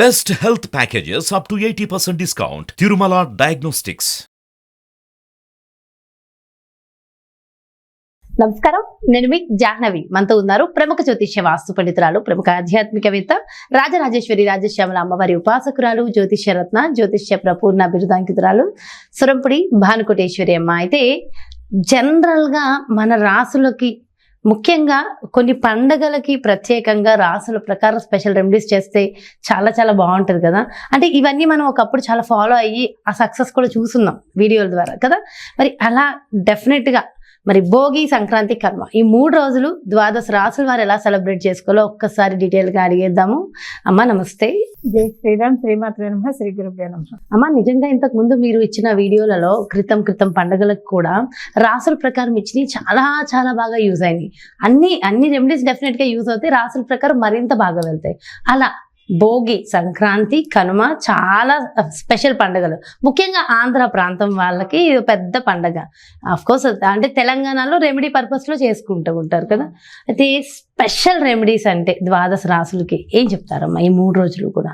Best health packages up to eighty percent discount Tirumala diagnostics నమస్కారం. నేను మీ జాహ్నవి. మనతో ఉన్నారు ప్రముఖ జ్యోతిష్య వాస్తు పండితురాలు ప్రముఖ ఆధ్యాత్మికవేత్త రాజరాజేశ్వరి రాజశ్యామల అమ్మవారి ఉపాసకురాలు జ్యోతిష్య రత్న జ్యోతిష్య ప్రపూర్ణ బిరుదాంకితురాలు సురంపుడి భానుకోటేశ్వరి అమ్మ. అయితే జనరల్గా మన రాసులకి ముఖ్యంగా కొన్ని పండగలకి ప్రత్యేకంగా రాసుల ప్రకారం స్పెషల్ రెమెడీస్ చేస్తే చాలా చాలా బాగుంటుంది కదా. అంటే ఇవన్నీ మనం ఒకప్పుడు చాలా ఫాలో అయ్యి ఆ సక్సెస్ కూడా చూస్తున్నాం వీడియోల ద్వారా కదా. మరి అలా డెఫినెట్గా మరి భోగి సంక్రాంతి కర్మ ఈ మూడు రోజులు ద్వాదశ రాసుల వారు ఎలా సెలబ్రేట్ చేసుకోవాలో ఒక్కసారి డీటెయిల్గా అడిగేద్దాము. అమ్మ నమస్తే. జై శ్రీరామ్ శ్రీమాత్రే నమ శ్రీ గురుభ్యో నమ. అమ్మ నిజంగా ఇంతకు ముందు మీరు ఇచ్చిన వీడియోలలో క్రితం క్రితం పండుగలకు కూడా రాసుల ప్రకారం ఇచ్చినవి చాలా చాలా బాగా యూజ్ అయినాయి. అన్ని అన్ని రెమెడీస్ డెఫినెట్గా యూజ్ అవుతాయి. రాసుల ప్రకారం మరింత బాగా వెళ్తాయి. అలా భోగి సంక్రాంతి కనుమ చాలా స్పెషల్ పండుగలు. ముఖ్యంగా ఆంధ్ర ప్రాంతం వాళ్ళకి ఇది పెద్ద పండగ. కోర్స్ అంటే తెలంగాణలో రెమెడీ పర్పస్లో చేసుకుంటూ ఉంటారు కదా. అయితే స్పెషల్ రెమెడీస్ అంటే ద్వాదశ రాసులకి ఏం చెప్తారమ్మా ఈ మూడు రోజులు కూడా?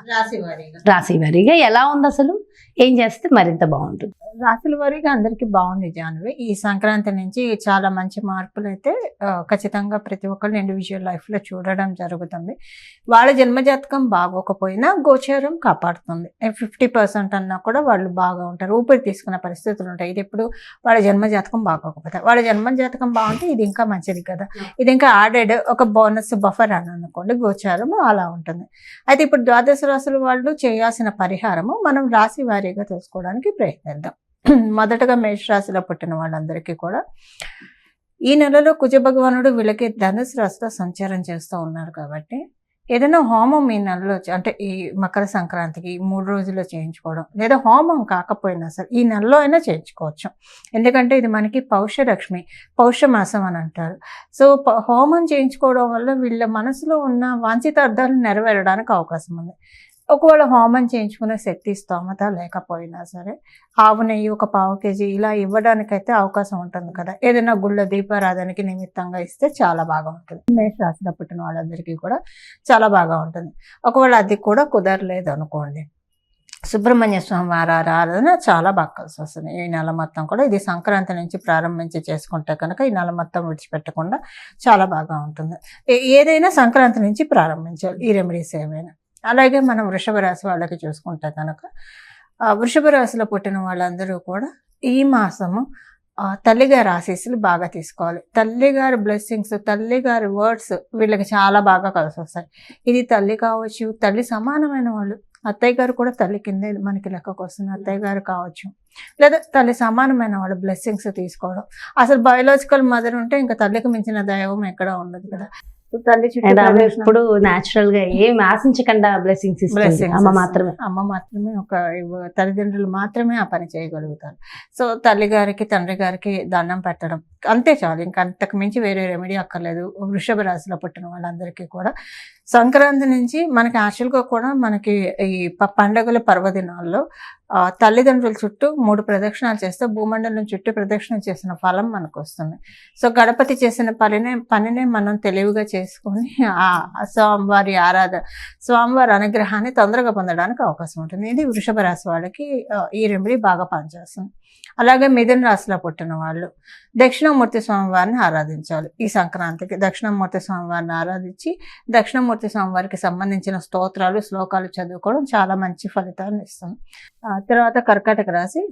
రాశి వారీగా ఎలా ఉంది అసలు? ఏం చేస్తే మరింత బాగుంటుంది? రాశుల వారీగా అందరికి బాగుంది జాన్వి. ఈ సంక్రాంతి నుంచి చాలా మంచి మార్పులు అయితే ఖచ్చితంగా ప్రతి ఒక్కళ్ళు ఇండివిజువల్ లైఫ్లో చూడడం జరుగుతుంది. వాళ్ళ జన్మజాతకం బాగోకపోయినా గోచారం కాపాడుతుంది. ఫిఫ్టీ పర్సెంట్ అన్నా కూడా వాళ్ళు బాగా ఉంటారు. ఊపిరి తీసుకునే పరిస్థితులు ఉంటాయి. ఇది ఇప్పుడు వాళ్ళ జన్మజాతకం బాగోకపోతే వాళ్ళ జన్మజాతకం బాగుంటే ఇది ఇంకా మంచిది కదా. ఇది ఇంకా ఆడెడ్ ఒక బోనస్ బఫర్ అని అనుకోండి గోచారము అలా ఉంటుంది. అయితే ఇప్పుడు ద్వాదశ రాశుల వాళ్ళు చేయాల్సిన పరిహారము మనం రాశి వారీగా తెలుసుకోవడానికి ప్రయత్నిద్దాం. మొదటగా మేషరాశిలో పుట్టిన వాళ్ళందరికీ కూడా ఈ నెలలో కుజ భగవానుడు వీళ్ళకి ధనుసు రాశిలో సంచారం చేస్తూ ఉన్నారు కాబట్టి ఏదైనా హోమం ఈ నెలలో అంటే ఈ మకర సంక్రాంతికి ఈ మూడు రోజుల్లో చేయించుకోవడం లేదా హోమం కాకపోయినా సరే ఈ నెలలో అయినా చేయించుకోవచ్చు. ఎందుకంటే ఇది మనకి పౌషలక్ష్మి పౌషమాసం అని అంటారు. సో హోమం చేయించుకోవడం వల్ల వీళ్ళ మనసులో ఉన్న వాంఛితార్థాలు నెరవేరడానికి అవకాశం ఉంది. ఒకవేళ హోమం చేయించుకునే శక్తి స్తోమత లేకపోయినా సరే ఆవు నెయ్యి ఒక పావు కేజీ ఇలా ఇవ్వడానికైతే అవకాశం ఉంటుంది కదా. ఏదైనా గుళ్ళ దీపారాధనకి నిమిత్తంగా ఇస్తే చాలా బాగా ఉంటుంది. మేష రాశిలో పుట్టిన వాళ్ళందరికీ కూడా చాలా బాగా ఉంటుంది. ఒకవేళ అది కూడా కుదరలేదు అనుకోండి సుబ్రహ్మణ్య స్వామి వారి ఆరాధన చాలా బాగా కలిసి వస్తుంది. ఈ నెల మొత్తం కూడా ఇది సంక్రాంతి నుంచి ప్రారంభించి చేసుకుంటే కనుక ఈ నెల మొత్తం విడిచిపెట్టకుండా చాలా బాగా ఉంటుంది. ఏ- ఏదైనా సంక్రాంతి నుంచి ప్రారంభించాలి. ఈ రెమెడీస్ ఏమైనా అలాగే మనం వృషభ రాశి వాళ్ళకి చూసుకుంటే కనుక వృషభ రాశిలో పుట్టిన వాళ్ళందరూ కూడా ఈ మాసము తల్లిగారి ఆశీస్సులు బాగా తీసుకోవాలి. తల్లిగారి బ్లెస్సింగ్స్ తల్లిగారి వర్డ్స్ వీళ్ళకి చాలా బాగా కలిసి వస్తాయి. ఇది తల్లి కావచ్చు తల్లి సమానమైన వాళ్ళు. అత్తయ్య గారు కూడా తల్లి కింద మనకి లెక్కకు వస్తుంది అత్తయ్య గారు కావచ్చు. లేదా తల్లి సమానమైన వాళ్ళు బ్లెస్సింగ్స్ తీసుకోవడం. అసలు బయోలాజికల్ మదర్ ఉంటే ఇంకా తల్లికి మించిన దైవం ఎక్కడ ఉండదు కదా. ఇప్పుడు న్యాచురల్గా ఏం ఆశించకుండా బ్లెస్సింగ్స్ ఇస్తుంది. అమ్మ. మాత్రమే. అమ్మ మాత్రమే ఒక తల్లిదండ్రులు మాత్రమే ఆ పని చేయగలుగుతారు. సో తల్లి గారికి తండ్రి గారికి దండం పెట్టడం. అంతే చాలు. ఇంకా అంతకు మించి వేరే రెమెడీ అక్కర్లేదు. వృషభ రాశిలో పుట్టిన వాళ్ళందరికీ కూడా. సంక్రాంతి నుంచి మనకి యాక్చువల్గా కూడా మనకి ఈ పండుగల పండగల పర్వదినాల్లో తల్లిదండ్రుల చుట్టూ మూడు ప్రదక్షిణాలు చేస్తే భూమండలం చుట్టూ ప్రదక్షిణ చేసిన ఫలం మనకు వస్తుంది సో గణపతి చేసిన పనినే పనినే మనం తెలివిగా చేసుకొని ఆ స్వామివారి ఆరాధన స్వామివారి అనుగ్రహాన్ని తొందరగా పొందడానికి అవకాశం ఉంటుంది. ఇది వృషభ రాశి వాళ్ళకి ఈ రెమెడీ బాగా పనిచేస్తుంది. అలాగే మిథున రాశిలో పుట్టిన వాళ్ళు దక్షిణామూర్తి స్వామివారిని ఆరాధించాలి. ఈ సంక్రాంతికి దక్షిణామూర్తి స్వామివారిని ఆరాధించి దక్షిణామూర్తి స్వామివారికి సంబంధించిన స్తోత్రాలు శ్లోకాలు చదువుకోవడం చాలా మంచి ఫలితాన్ని ఇస్తుంది. తర్వాత కర్కాటక రాశి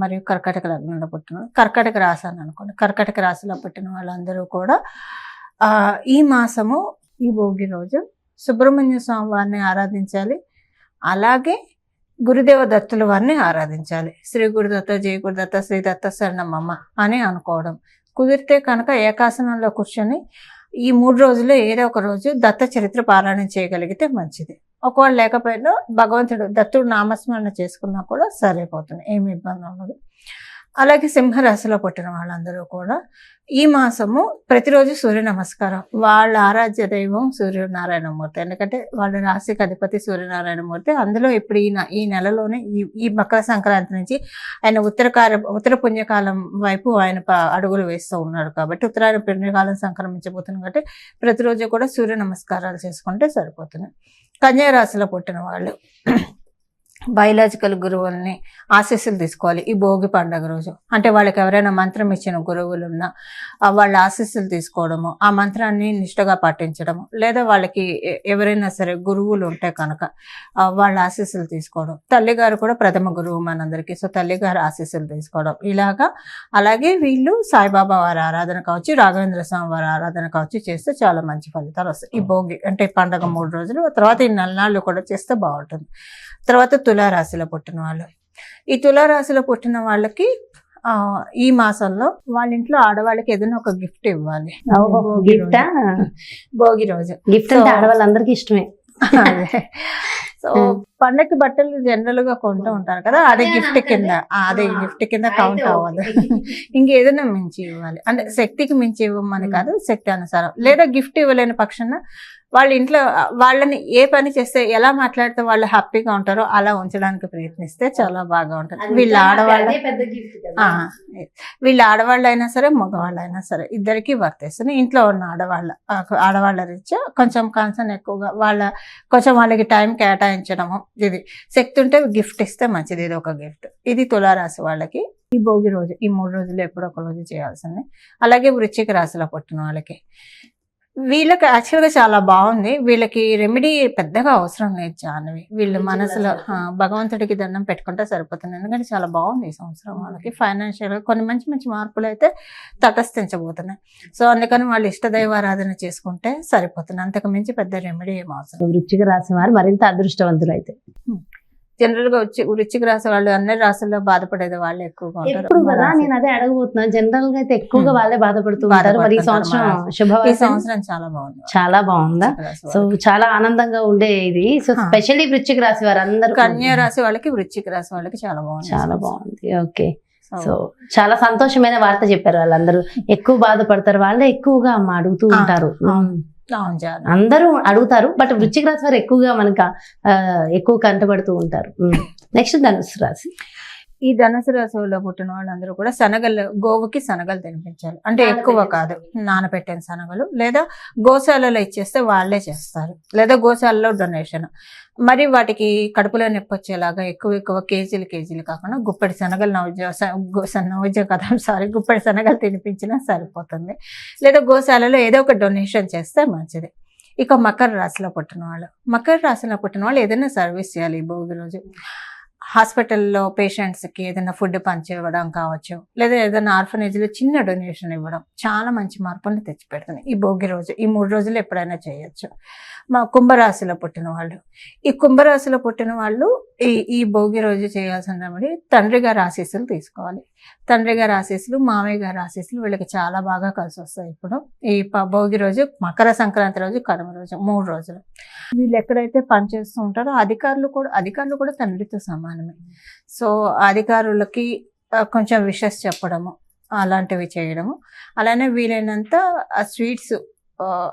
మరియు కర్కాటక లగ్నంలో పుట్టిన కర్కటక కర్కాటక రాశి అని అనుకోండి. కర్కాటక రాశిలో పుట్టిన వాళ్ళందరూ కూడా ఈ మాసము ఈ భోగి రోజు సుబ్రహ్మణ్య స్వామి వారిని ఆరాధించాలి. అలాగే గురుదేవ దత్తుల వారిని ఆరాధించాలి. శ్రీ గురుదత్త జయ గురుదత్త శ్రీ దత్త శరణమమ్మ అని అనుకోవడం. కుదిరితే కనుక ఏకాసనంలో కూర్చొని ఈ మూడు రోజుల్లో ఏదో ఒక రోజు దత్త చరిత్ర పారాయణం చేయగలిగితే మంచిది. ఒకవేళ లేకపోయినా భగవంతుడు దత్తుడు నామస్మరణ చేసుకున్నా కూడా సరిపోతుంది. ఏమి ఇబ్బంది ఉండదు. అలాగే సింహరాశిలో పుట్టిన వాళ్ళందరూ కూడా ఈ మాసము ప్రతిరోజు సూర్య నమస్కారం. వాళ్ళ ఆరాధ్య దైవం సూర్యనారాయణమూర్తి. ఎందుకంటే వాళ్ళ రాశికి అధిపతి సూర్యనారాయణమూర్తి. అందులో ఇప్పుడు ఈ ఈ నెలలోనే ఈ ఈ మకర సంక్రాంతి నుంచి ఆయన ఉత్తరకార ఉత్తర పుణ్యకాలం వైపు ఆయన అడుగులు వేస్తూ ఉన్నాడు కాబట్టి ఉత్తరాయణ పుణ్యకాలం సంక్రమించబోతుంది కాబట్టి ప్రతిరోజు కూడా సూర్య నమస్కారాలు చేసుకుంటే సరిపోతుంది. కన్యా రాశిలో పుట్టిన వాళ్ళు బయలాజికల్ గురువుల్ని ఆశీస్సులు తీసుకోవాలి ఈ భోగి పండుగ రోజు. అంటే వాళ్ళకి ఎవరైనా మంత్రం ఇచ్చిన గురువులు ఉన్నా వాళ్ళ ఆశీస్సులు తీసుకోవడము ఆ మంత్రాన్ని నిష్టగా పాటించడము లేదా వాళ్ళకి ఎవరైనా సరే గురువులు ఉంటే కనుక వాళ్ళ ఆశీస్సులు తీసుకోవడం. తల్లిగారు కూడా ప్రథమ గురువు మనందరికీ సో తల్లిగారు ఆశీస్సులు తీసుకోవడం. ఇలాగా అలాగే వీళ్ళు సాయిబాబా వారి ఆరాధన కావచ్చు రాఘవేంద్ర స్వామి వారి ఆరాధన కావచ్చు చేస్తే చాలా మంచి ఫలితాలు వస్తాయి. ఈ భోగి అంటే ఈ పండగ మూడు రోజులు తర్వాత ఈ నెలనాళ్ళు కూడా చేస్తే బాగుంటుంది. తర్వాత తులారాశిలో పుట్టిన వాళ్ళు. ఈ తులారాశిలో పుట్టిన వాళ్ళకి ఆ ఈ మాసంలో వాళ్ళ ఇంట్లో ఆడవాళ్ళకి ఏదైనా ఒక గిఫ్ట్ ఇవ్వాలి. భోగి గిఫ్ట్? రోజు. భోగి రోజు. గిఫ్ట్ అంటే ఆడవాళ్ళందరికీ ఇష్టమే. సో పండగకి బట్టలు జనరల్గా కొంటూ ఉంటారు కదా అది గిఫ్ట్ కింద. అది గిఫ్ట్ కింద కౌంట్ అవ్వదు. ఇంకేదైనా మించి ఇవ్వాలి. అంటే శక్తికి మించి ఇవ్వమని కాదు శక్తి అనుసారం. లేదా గిఫ్ట్ ఇవ్వలేని పక్షాన వాళ్ళ ఇంట్లో వాళ్ళని ఏ పని చేస్తే ఎలా మాట్లాడితే వాళ్ళు హ్యాపీగా ఉంటారో అలా ఉంచడానికి ప్రయత్నిస్తే చాలా బాగా ఉంటుంది. వీళ్ళ ఆడవాళ్ళ ఆ, వీళ్ళ ఆడవాళ్ళు అయినా సరే మగవాళ్ళు అయినా సరే ఇద్దరికి వర్తిస్తుంది ఇంట్లో ఉన్న ఆడవాళ్ళ ఆడవాళ్ళ రీత్యా కొంచెం కన్సర్న్ ఎక్కువగా వాళ్ళ కొంచెం వాళ్ళకి టైం కేటాయించడము ఇది. శక్తి ఉంటే గిఫ్ట్ ఇస్తే మంచిది ఇది ఒక గిఫ్ట్. ఇది తులారాశి వాళ్ళకి ఈ భోగి రోజు ఈ మూడు రోజులు ఎప్పుడో ఒక రోజు చేయాల్సింది. అలాగే వృశ్చిక రాశిలో పుట్టిన వాళ్ళకి. వీళ్ళకి యాక్చువల్గా చాలా బాగుంది. వీళ్ళకి రెమెడీ పెద్దగా అవసరం లేదు జాహ్నవి వీళ్ళు మనసులో భగవంతుడికి దండం పెట్టుకుంటే సరిపోతుంది. ఎందుకంటే చాలా బాగుంది ఈ సంవత్సరం వాళ్ళకి ఫైనాన్షియల్గా కొన్ని మంచి మంచి మార్పులు అయితే తటస్థించబోతున్నాయి. సో అందుకని వాళ్ళు ఇష్ట దైవారాధన చేసుకుంటే సరిపోతుంది. అంతకు మించి పెద్ద రెమెడీ ఏం అవసరం వృచ్చిక రాశి వారు మరింత అదృష్టవంతులు అయితే జనరల్గా వచ్చి వృచ్చిక రాశి వాళ్ళు అన్ని రాశుల్లో బాధపడేది వాళ్ళు ఎక్కువగా ఉంటారు. ఎప్పుడు కదా. నేను అదే అడగబోతున్నాను జనరల్గా అయితే ఎక్కువగా. వాళ్ళే బాధపడుతూ ఉంటారు. మరి ఈ సంవత్సరం శుభవార్త? సంవత్సరం చాలా బాగుంది. చాలా బాగుందా? సో. చాలా ఆనందంగా ఉండే ఇది. సో. స్పెషల్లీ వృచ్చిక రాశి వారు అందరూ కన్యా రాశి వాళ్ళకి వృశ్చిక రాశి వాళ్ళకి చాలా బాగుంది. చాలా. బాగుంది. ఓకే. సో చాలా సంతోషమైన వార్త చెప్పారు వాళ్ళందరూ. ఎక్కువ బాధపడతారు. వాళ్ళే ఎక్కువగా అమ్మ అడుగుతూ ఉంటారు. అందరూ అడుగుతారు బట్ వృచ్చిక రాశి వారు ఎక్కువగా మనకు ఎక్కువ కంటపడుతూ ఉంటారు. నెక్స్ట్ ధనుసు రాశి. ఈ ధనుసు రాశిలో పుట్టిన వాళ్ళందరూ కూడా శనగలు గోవుకి శనగలు తినిపించాలి. అంటే ఎక్కువ కాదు. నానబెట్టిన శనగలు లేదా గోశాలలో ఇచ్చేస్తే వాళ్ళే చేస్తారు. లేదా గోశాలలో డొనేషన్ మరి వాటికి కడుపులో నొప్పి వచ్చేలాగా ఎక్కువ ఎక్కువ కేజీలు కేజీలు కాకుండా గుప్పడి శనగలు నవజ నవజ కదా సారీ గుప్పడి శనగలు తినిపించినా సరిపోతుంది. లేదా గోశాలలో ఏదో ఒక డొనేషన్ చేస్తే మంచిది. ఇక మకర రాశిలో పుట్టిన వాళ్ళు. మకర రాశిలో పుట్టిన వాళ్ళు ఏదైనా సర్వీస్ చేయాలి ఈ భోగి రోజు. హాస్పిటల్లో పేషెంట్స్కి ఏదైనా ఫుడ్ పంచివ్వడం కావచ్చు లేదా ఏదైనా ఆర్ఫనేజ్లో చిన్న డొనేషన్ ఇవ్వడం చాలా మంచి మార్పుల్ని తెచ్చిపెడుతున్నాయి. ఈ భోగి రోజు ఈ మూడు రోజులు ఎప్పుడైనా చేయొచ్చు. మా కుంభరాశిలో పుట్టిన వాళ్ళు ఈ కుంభరాశిలో పుట్టిన వాళ్ళు ఈ ఈ భోగి రోజు చేయాల్సిన రెమెడీ తండ్రి గారి ఆశీస్సులు తీసుకోవాలి. తండ్రి గారి ఆశీస్సులు మామయ్య గారి ఆశీస్సులు వీళ్ళకి చాలా బాగా కలిసి వస్తాయి ఇప్పుడు. ఈ ప- భోగి రోజు మకర సంక్రాంతి రోజు కనుమ రోజు మూడు రోజులు. వీళ్ళు ఎక్కడైతే పనిచేస్తూ ఉంటారో అధికారులు కూడా అధికారులు కూడా తండ్రితో సమానమే. సో అధికారులకి కొంచెం విషెస్ చెప్పడము అలాంటివి చేయడము. అలానే వీలైనంత ఆ స్వీట్స్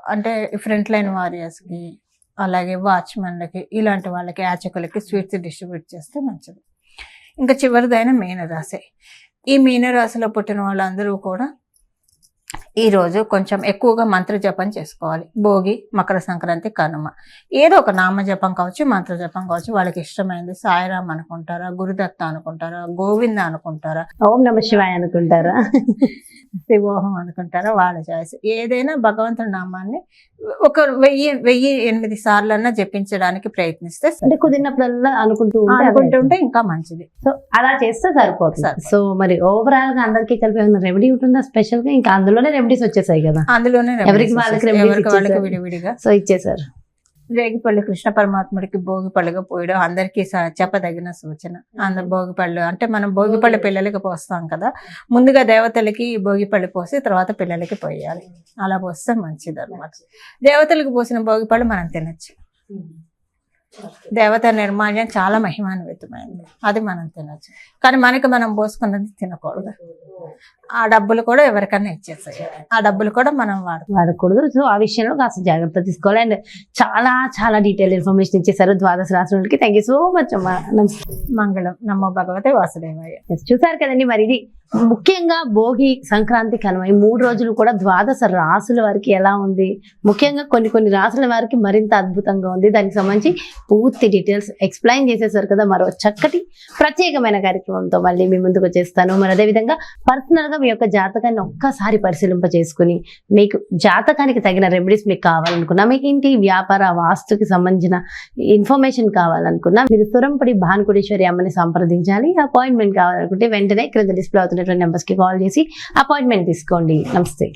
అంటే ఫ్రంట్ లైన్ వారియర్స్కి అలాగే వాచ్మెన్లకి ఇలాంటి వాళ్ళకి యాచకులకి స్వీట్స్ డిస్ట్రిబ్యూట్ చేస్తే మంచిది. ఇంకా చివరిదైన మీనరాశి. ఈ మీనరాశిలో పుట్టిన వాళ్ళందరూ కూడా ఈ రోజు కొంచెం ఎక్కువగా మంత్ర జపం చేసుకోవాలి. భోగి మకర సంక్రాంతి కనుమ. ఏదో ఒక నామ జపం కావచ్చు మంత్ర జపం కావచ్చు వాళ్ళకి ఇష్టమైంది సాయిరామ్ అనుకుంటారా గురుదత్త అనుకుంటారా గోవింద అనుకుంటారా? ఓం నమ శివాయ అనుకుంటారా? శివోహం అనుకుంటారా? వాళ్ళ చాయిస్. ఏదైనా భగవంతుడి నామాన్ని ఒక వెయ్యి వెయ్యి ఎనిమిది సార్లు అన్నా జపించడానికి ప్రయత్నిస్తే. అంటే కుదిరినప్పుడల్లా అనుకుంటూ. అనుకుంటుంటే ఇంకా మంచిది. సో అలా చేస్తే సరిపోతుంది. సో మరి ఓవరాల్గా అందరికీ కలిపి ఏమైనా రెమెడీ ఉంటుందా? స్పెషల్గా? ఇంకా అందులోనే రెమెడీస్ వచ్చేసాయి కదా. అందులోనే ఎవరికి వాళ్ళకి. విడివిడిగా. సో ఇచ్చేసారు. రేగిపల్లి కృష్ణ పరమాత్ముడికి భోగిపళ్ళుగా పోయడం అందరికీ చెప్పదగిన సూచన. అందరు భోగిపళ్ళు అంటే మనం భోగిపళ్ళు పిల్లలకి పోస్తాం కదా. ముందుగా దేవతలకి భోగిపళ్ళు పోసి తర్వాత పిల్లలకి పోయాలి. అలా పోస్తే మంచిది. అనమాట దేవతలకు పోసిన భోగిపళ్ళు మనం తినచ్చు. దేవత నిర్మాల్యం చాలా మహిమాన్వితమైనది అది మనం తినచ్చు. కానీ మనకి మనం పోసుకున్నది తినకూడదు. ఆ డబ్బులు కూడా ఎవరికైనా ఇచ్చేసేయాలి ఆ డబ్బులు కూడా మనం వాడుకోవాలి వాడకూడదు. సో ఆ విషయంలో కాస్త జాగ్రత్త తీసుకోవాలి. అండ్ చాలా చాలా డీటెయిల్ ఇన్ఫర్మేషన్ ఇచ్చేసారు ద్వాదశ రాష్ట్రాలకి థ్యాంక్ యూ సో మచ్ అమ్మా. నమస్తే. మంగళం. నమో భగవతే వాసుదేవాయ. చూసారు కదండి మరి ఇది. ముఖ్యంగా భోగి సంక్రాంతి కనుమ. ఈ మూడు రోజులు కూడా ద్వాదశ రాసుల వారికి ఎలా ఉంది? ముఖ్యంగా కొన్ని కొన్ని రాసుల వారికి మరింత అద్భుతంగా ఉంది. దానికి సంబంధించి పూర్తి డీటెయిల్స్ ఎక్స్ప్లెయిన్ చేసేసారు కదా మరో చక్కటి ప్రత్యేకమైన కార్యక్రమంతో మళ్ళీ మీ ముందుకు వచ్చేస్తాను. మరి అదేవిధంగా పర్సనల్గా మీ యొక్క జాతకాన్ని ఒక్కసారి పరిశీలింప చేసుకుని మీకు జాతకానికి తగిన రెమెడీస్ మీకు కావాలనుకున్నా మీకు ఇంటి వ్యాపార వాస్తుకి సంబంధించిన ఇన్ఫర్మేషన్ కావాలనుకున్నా మీరు సురంపడి భానుకుడేశ్వరి అమ్మని సంప్రదించాలి అపాయింట్మెంట్ కావాలనుకుంటే వెంటనే క్రింద డిస్ప్లే అవుతుంది ఉన్నటువంటి నెంబర్స్కి కాల్ చేసి అపాయింట్మెంట్ తీసుకోండి. నమస్తే.